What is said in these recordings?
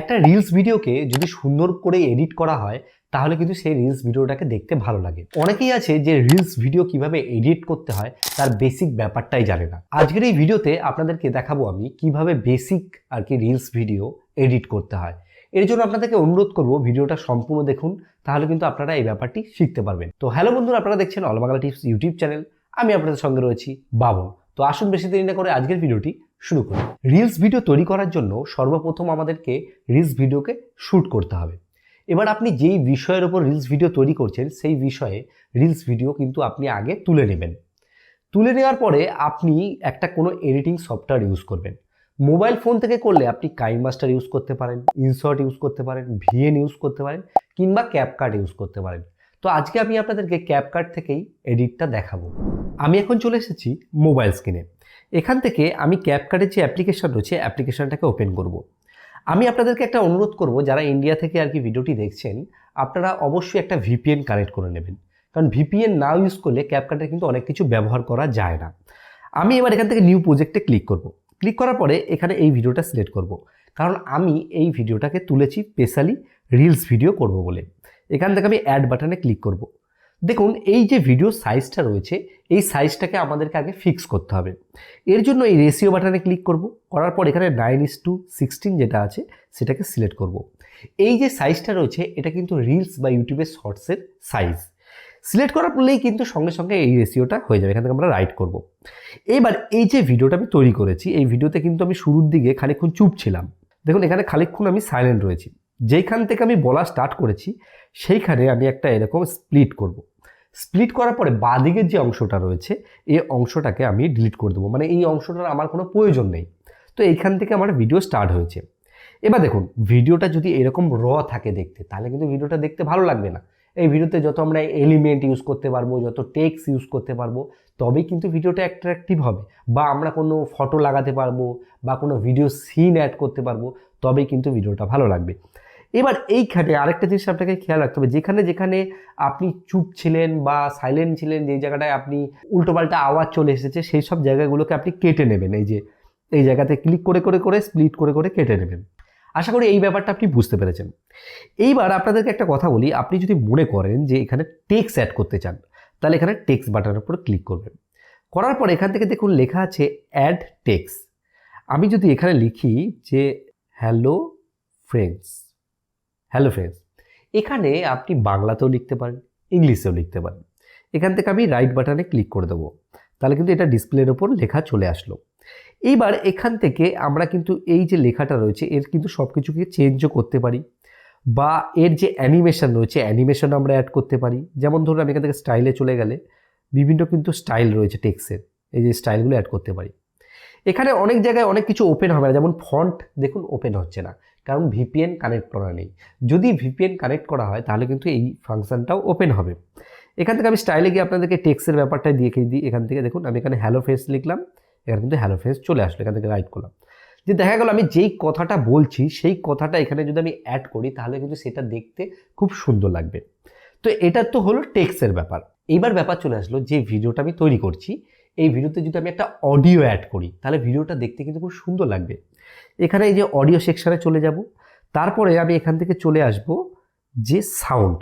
একটা রিলস ভিডিওকে যদি সুন্দর করে এডিট করা হয়, তাহলে কিন্তু সেই রিলস ভিডিওটাকে দেখতে ভালো লাগে। অনেকেই আছে যে রিলস ভিডিও কীভাবে এডিট করতে হয়, তার বেসিক ব্যাপারটাই জানে না। আজকের এই ভিডিওতে আপনাদেরকে দেখাবো আমি কীভাবে বেসিক আর কি রিলস ভিডিও এডিট করতে হয়। এর জন্য আপনাদেরকে অনুরোধ করব, ভিডিওটা সম্পূর্ণ দেখুন, তাহলে কিন্তু আপনারা এই ব্যাপারটি শিখতে পারবেন। তো হ্যালো বন্ধুরা, আপনারা দেখছেন all Bangla tips YouTube channel আমি আপনাদের সঙ্গে রয়েছি বাবন। তো আসুন বেশি দেরি না করে আজকের ভিডিওটি শুরু করি। রিলস ভিডিও তৈরি করার জন্য সর্বপ্রথম আমাদেরকে রিলস ভিডিওকে শ্যুট করতে হবে। এবার আপনি যেই বিষয়ের ওপর রিলস ভিডিও তৈরি করছেন, সেই বিষয়ে রিলস ভিডিও কিন্তু আপনি আগে তুলে নেবেন। তুলে নেওয়ার পরে আপনি একটা কোনো এডিটিং সফটওয়্যার ইউজ করবেন। মোবাইল ফোন থেকে করলে আপনি কাইন মাস্টার ইউজ করতে পারেন ইনশর্ট ইউজ করতে পারেন ভিএন ইউজ করতে পারেন, কিংবা ক্যাপকার্ট ইউজ করতে পারেন। তো আজকে আমি আপনাদেরকে ক্যাপকার্ট থেকেই এডিটটা দেখাবো। আমি এখন চলে এসেছি মোবাইল স্ক্রিনে এখান থেকে আমি ক্যাপকার্টের যে অ্যাপ্লিকেশন রয়েছে অ্যাপ্লিকেশনটাকে ওপেন করব। আমি আপনাদেরকে একটা অনুরোধ করব, যারা ইন্ডিয়া থেকে আর কি ভিডিওটি দেখছেন, আপনারা অবশ্যই একটা ভিপিএন কানেক্ট করে নেবেন। কারণ ভিপিএন না ইউজ করলে ক্যাপকার্টে কিন্তু অনেক কিছু ব্যবহার করা যায় না। আমি এবার এখান থেকে নিউ প্রজেক্টে ক্লিক করব। ক্লিক করার পরে এখানে এই ভিডিওটা সিলেক্ট করব। কারণ আমি এই ভিডিওটাকে তুলেছি স্পেশালি রিলস ভিডিও করব বলে। এখান থেকে আমি অ্যাড বাটনে ক্লিক করব। দেখুন, এই যে ভিডিও সাইজটা রয়েছে, এই সাইজটাকে আমাদেরকে আগে ফিক্স করতে হবে। এর জন্য এই রেশিও বাটনে ক্লিক করব, করার পর এখানে নাইন ইস টু সিক্সটিন যেটা আছে, সেটাকে সিলেক্ট করব। এই যে সাইজটা রয়েছে, এটা কিন্তু রিলস বা ইউটিউবের শর্টসের সাইজ সিলেক্ট করার পরলেই কিন্তু সঙ্গে সঙ্গে এই রেশিওটা হয়ে যাবে, এখান থেকে আমরা রাইট করব। এবার এই যে ভিডিওটা আমি তৈরি করেছি, এই ভিডিওতে কিন্তু আমি শুরুর দিকে খানিকক্ষণ চুপ ছিলাম। দেখুন, এখানে খানিকক্ষণ আমি সাইলেন্ট রয়েছি। যেইখান থেকে আমি বলা স্টার্ট করেছি, সেইখানে আমি একটা এরকম স্প্লিট করব। স্প্লিট করার পরে বাদিকের যে অংশটা রয়েছে, এই অংশটাকে আমি ডিলিট করে দেবো। মানে এই অংশটার আমার কোনো প্রয়োজন নেই। তো এইখান থেকে আমার ভিডিও স্টার্ট হয়েছে। এবার দেখুন ভিডিওটা যদি এরকম র থাকে দেখতে, তাহলে কিন্তু ভিডিওটা দেখতে ভালো লাগবে না। এই ভিডিওতে যত আমরা এলিমেন্ট ইউজ করতে পারব, যত টেক্স ইউজ করতে পারব, তবেই কিন্তু ভিডিওটা অ্যাট্রাকটিভ হবে। বা আমরা কোনো ফটো লাগাতে পারব, বা কোনো ভিডিও সিন অ্যাড করতে পারব, তবেই কিন্তু ভিডিওটা ভালো লাগবে। এবার এইখানে আরেকটা জিনিস আপনাকে খেয়াল রাখতে হবে। যেখানে যেখানে আপনি চুপ ছিলেন বা সাইলেন্ট ছিলেন, যেই জায়গাটায় আপনি উল্টোপাল্টা আওয়াজ চলে এসেছে, সেই সব জায়গাগুলোকে আপনি কেটে নেবেন। এই যে, এই জায়গাতে ক্লিক করে করে করে স্প্লিট করে করে কেটে নেবেন। আশা করি এই ব্যাপারটা আপনি বুঝতে পেরেছেন। এইবার আপনাদেরকে একটা কথা বলি, আপনি যদি মনে করেন যে এখানে টেক্স অ্যাড করতে চান, তাহলে এখানে টেক্স বাটনের উপর ক্লিক করবেন। করার পর এখান থেকে দেখুন লেখা আছে অ্যাড টেক্স আমি যদি এখানে লিখি যে হ্যালো ফ্রেন্ডস হ্যালো ফ্রেন্ডস এখানে আপনি বাংলাতেও লিখতে পারেন, ইংলিশেও লিখতে পারেন। এখান থেকে আমি রাইট বাটনে ক্লিক করে দেবো। তাহলে কিন্তু এটা ডিসপ্লের ওপর লেখা চলে আসলো। এইবার এখান থেকে আমরা কিন্তু এই যে লেখাটা রয়েছে, এর কিন্তু সব কিছুকে চেঞ্জও করতে পারি। বা এর যে অ্যানিমেশন রয়েছে অ্যানিমেশন আমরা অ্যাড করতে পারি। যেমন ধরুন আমি এখান থেকে স্টাইলে চলে গেলে, বিভিন্ন কিন্তু স্টাইল রয়েছে টেক্সের এই যে স্টাইলগুলো অ্যাড করতে পারি। এখানে অনেক জায়গায় অনেক কিছু ওপেন হবে না। যেমন ফন্ট দেখুন ওপেন হচ্ছে না। কারণ ভিপিএন কানেক্ট করা নেই। যদি ভিপিএন কানেক্ট করা হয়, তাহলে কিন্তু এই ফাংশনটাও ওপেন হবে। এখান থেকে আমি স্টাইলে গিয়ে আপনাদেরকে টেক্সের ব্যাপারটা দিয়ে দিই। এখান থেকে দেখুন, আমি এখানে হ্যালো ফেস লিখলাম, এখানে কিন্তু হ্যালো ফেস চলে আসলো, এখান থেকে রাইট করলাম। যে দেখা গেল, আমি যেই কথাটা বলছি, সেই কথাটা এখানে যদি আমি অ্যাড করি, তাহলে কিন্তু সেটা দেখতে খুব সুন্দর লাগবে। তো এটা তো হলো টেক্সের ব্যাপার। এইবার ব্যাপার চলে আসলো যে ভিডিওটা আমি তৈরি করছি এই ভিডিওতে যদি আমি একটা অডিও অ্যাড করি, তাহলে ভিডিওটা দেখতে কিন্তু খুব সুন্দর লাগবে। এখানে এই যে অডিও সেকশানে চলে যাব। তারপরে আমি এখান থেকে চলে আসব যে সাউন্ড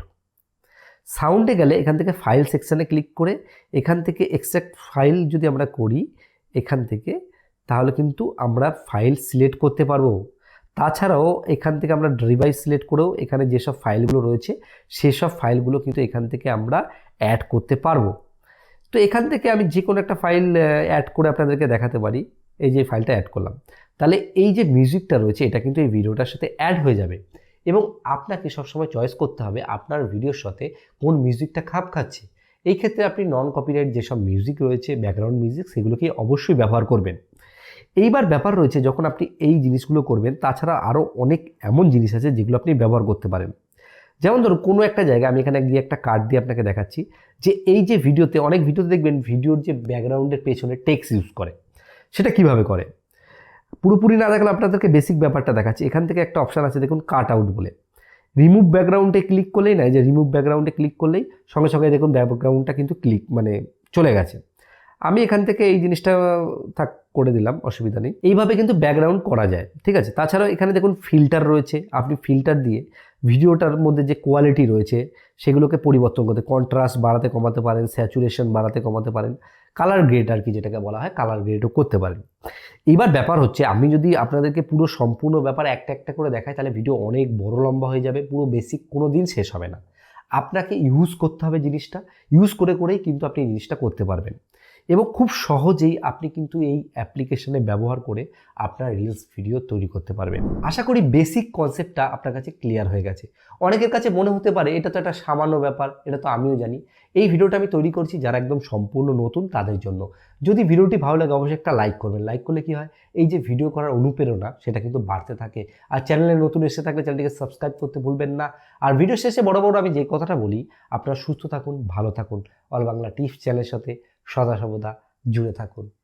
সাউন্ডে গেলে এখান থেকে ফাইল সেকশানে ক্লিক করে, এখান থেকে এক্সট্রাক্ট ফাইল যদি আমরা করি, এখান থেকে, তাহলে কিন্তু আমরা ফাইল সিলেক্ট করতে পারব। তাছাড়াও এখান থেকে আমরা ডিভাইস সিলেক্ট করেও এখানে যেসব ফাইলগুলো রয়েছে, সেসব ফাইলগুলো কিন্তু এখান থেকে আমরা অ্যাড করতে পারব। তো এখান থেকে আমি যে কোনো একটা ফাইল অ্যাড করে আপনাদেরকে দেখাতে পারি। এই যে ফাইলটা অ্যাড করলাম। তাহলে এই যে মিউজিকটা রয়েছে, এটা কিন্তু এই ভিডিওটার সাথে অ্যাড হয়ে যাবে। এবং আপনাকে সবসময় চয়েস করতে হবে আপনার ভিডিওর সাথে কোন মিউজিকটা খাপ খাচ্ছে। এই ক্ষেত্রে আপনি নন কপিরাইট যেসব মিউজিক রয়েছে ব্যাকগ্রাউন্ড মিউজিক সেগুলোকে অবশ্যই ব্যবহার করবেন। এইবার ব্যাপার রয়েছে, যখন আপনি এই জিনিসগুলো করবেন, তাছাড়া আরও অনেক এমন জিনিস আছে যেগুলো আপনি ব্যবহার করতে পারেন। যেমন ধরুন, কোনো একটা জায়গায় আমি এখানে গিয়ে একটা কার্ড দিয়ে আপনাকে দেখাচ্ছি যে এই যে ভিডিওতে, অনেক ভিডিওতে দেখবেন ভিডিওর যে ব্যাকগ্রাউন্ডের পেছনে টেক্স ইউজ করে। সেটা কীভাবে করে? পুরোপুরি না দেখলে আপনাদেরকে বেসিক ব্যাপারটা দেখাচ্ছি। এখান থেকে একটা অপশান আছে, দেখুন কাট আউট বলে। রিমুভ ব্যাকগ্রাউন্ডে ক্লিক করলেই না যে রিমুভ ব্যাকগ্রাউন্ডে ক্লিক করলেই সঙ্গে সঙ্গে দেখুন ব্যাকগ্রাউন্ডটা কিন্তু ক্লিক মানে চলে গেছে। আমি এখান থেকে এই জিনিসটা থাক, করে দিলাম, অসুবিধা নেই। এইভাবে কিন্তু ব্যাকগ্রাউন্ড করা যায়, ঠিক আছে? তাছাড়াও এখানে দেখুন ফিল্টার রয়েছে। আপনি ফিল্টার দিয়ে ভিডিওটার মধ্যে যে কোয়ালিটি রয়েছে, সেগুলোকে পরিবর্তন করতে কন্ট্রাস্ট বাড়াতে কমাতে পারেন স্যাচুরেশন বাড়াতে কমাতে পারেন কালার গ্রেড আর কি যেটাকে বলা হয় কালার গ্রেডও করতে পারেন। এবার ব্যাপার হচ্ছে, আমি যদি আপনাদেরকে পুরো সম্পূর্ণ ব্যাপার একটা একটা করে দেখাই, তাহলে ভিডিও অনেক বড় লম্বা হয়ে যাবে, পুরো বেসিক কোনো দিন শেষ হবে না। আপনাকে ইউজ করতে হবে জিনিসটা ইউজ করে করেই কিন্তু আপনি জিনিসটা করতে পারবেন। এবং খুব সহজেই আপনি কিন্তু এই অ্যাপ্লিকেশনে ব্যবহার করে আপনার রিলস ভিডিও তৈরি করতে পারবেন। আশা করি বেসিক কনসেপ্টটা আপনার কাছে ক্লিয়ার হয়ে গেছে। অনেকের কাছে মনে হতে পারে এটা তো একটা সামান্য ব্যাপার, এটা তো আমিও জানি। এই ভিডিওটা আমি তৈরি করছি যারা একদম সম্পূর্ণ নতুন তাদের জন্য। যদি ভিডিওটি ভালো লাগে অবশ্যই একটা লাইক করবেন। লাইক করলে কি হয়? এই যে ভিডিও করার অনুপ্রেরণা, সেটা কিন্তু বাড়তে থাকে। আর চ্যানেলে নতুন এসে থাকলে চ্যানেলটিকে সাবস্ক্রাইব করতে ভুলবেন না। আর ভিডিও শেষে বড় বড় আমি যে কথাটা বলি, আপনারা সুস্থ থাকুন, ভালো থাকুন। অল বাংলা টিপস চ্যানেলের সাথে সদা সর্বদা জুড়ে থাকুন।